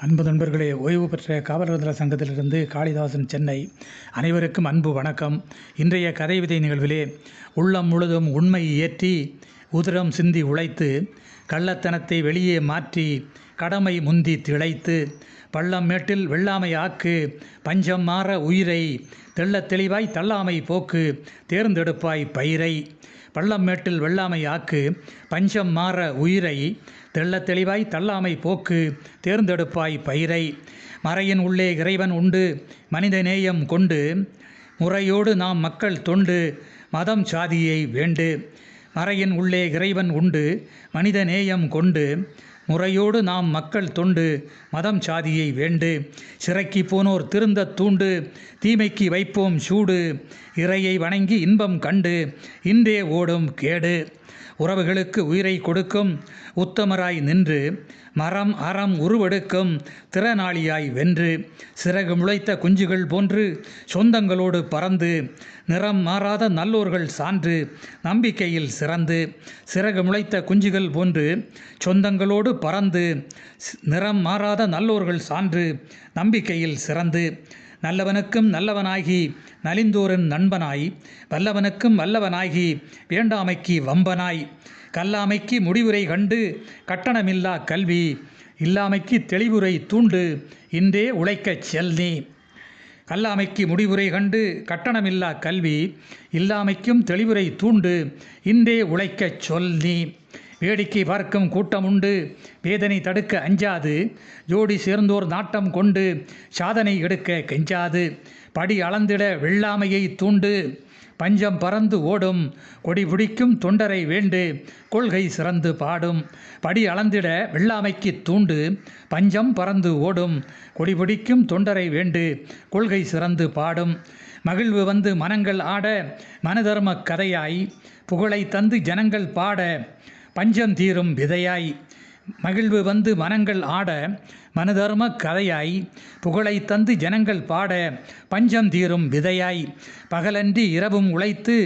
அன்பு நண்பர்களே ஓய்வு பெற்ற காவலர் சங்கத்திலிருந்து காளிதாசன் சென்னை. அனைவருக்கும் அன்பு வணக்கம். இன்றைய கதை விதை நிகழ்விலே உள்ளம் முழுதும் உண்மை ஏற்றி உதிரம் சிந்தி உழைத்து கள்ளத்தனத்தை வெளியே மாற்றி கடமை முந்தி திளைத்து பள்ளம் மேட்டில் வெள்ளாமை ஆக்கு பஞ்சம் மாற உயிரை தெள்ளத் தெளிவாய் தள்ளாமை போக்கு தேர்ந்தெடுப்பாய் பயிரை பள்ளம் மேட்டில் வெள்ளாமை ஆக்கு பஞ்சம் மாற உயிரை தெள்ளத் தெளிவாய் தள்ளாமை போக்கு தேர்ந்தெடுப்பாய் பயிரை. மறையின் உள்ளே இறைவன் உண்டு மனித நேயம் கொண்டு முறையோடு நாம் மக்கள் தொண்டு மதம் சாதியை வேண்டு. அறையின் உள்ளே இறைவன் உண்டு மனித நேயம் கொண்டு முறையோடு நாம் மக்கள் தொண்டு மதம் சாதியை வேண்டு சிறைக்கு போனோர் திருந்த தூண்டு தீமைக்கு வைப்போம் சூடு இறையை வணங்கி இன்பம் கண்டு இன்றே ஓடும் கேடு. உறவுகளுக்கு உயிரை கொடுக்கும் உத்தமராய் நின்று மரம் அறம் உருவெடுக்கும் திறனாளியாய் வென்று சிறகு முளைத்த குஞ்சுகள் போன்று சொந்தங்களோடு பறந்து நிறம் மாறாத நல்லோர்கள் சான்று நம்பிக்கையில் சிறந்து சிறகு முளைத்த குஞ்சுகள் போன்று சொந்தங்களோடு பறந்து நிறம் மாறாத நல்லோர்கள் சான்று நம்பிக்கையில் சிறந்து நல்லவனுக்கும் நல்லவனாகி நலிந்தோரின் நண்பனாய் வல்லவனுக்கும் வல்லவனாகி வேண்டாமைக்கு வம்பனாய் கல்லாமைக்கு முடிவுரை கண்டு கட்டணமில்லா கல்வி இல்லாமைக்கு தெளிவுரை தூண்டு இன்றே உழைக்கச் செல் நீ. கல்லாமைக்கு முடிவுரை கண்டு கட்டணமில்லா கல்வி இல்லாமைக்கும் தெளிவுரை தூண்டு இன்றே உழைக்கச் சொல் நீ. வேடிக்கை பார்க்கும் கூட்டம் உண்டு வேதனை தடுக்க அஞ்சாது. ஜோடி சேர்ந்தோர் நாட்டம் கொண்டு சாதனை எடுக்க கெஞ்சாது. படி அளந்திட வெள்ளாமையை தூண்டு. பஞ்சம் பறந்து ஓடும். கொடி பிடிக்கும் தொண்டரை வேண்டு. கொள்கை சிறந்து பாடும். படி அளந்திட வெள்ளாமைக்கு தூண்டு. பஞ்சம் பறந்து ஓடும். கொடி பிடிக்கும் தொண்டரை வேண்டு. கொள்கை சிறந்து பாடும். மகிழ்வு வந்து மனங்கள் ஆட. மனதர்ம கதையாய் புகழை தந்து ஜனங்கள் பாட. பஞ்சம் தீரும் விதையாய். மகிழ்வு வந்து மனங்கள் ஆட மனதர்ம கதையாய். புகழை தந்து ஜனங்கள் பாட பஞ்சம் தீரும் விதையாய். பகலன்றி இரவும் உழைத்து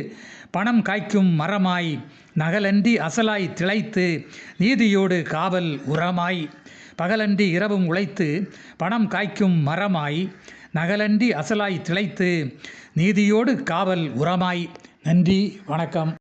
பணம் காய்க்கும் மரமாய். நகலன்றி அசலாய் திளைத்து நீதியோடு காவல் உரமாய். பகலன்றி இரவும் உழைத்து பணம் காய்க்கும் மரமாய். நகலன்றி அசலாய் திளைத்து நீதியோடு காவல் உரமாய். நன்றி வணக்கம்.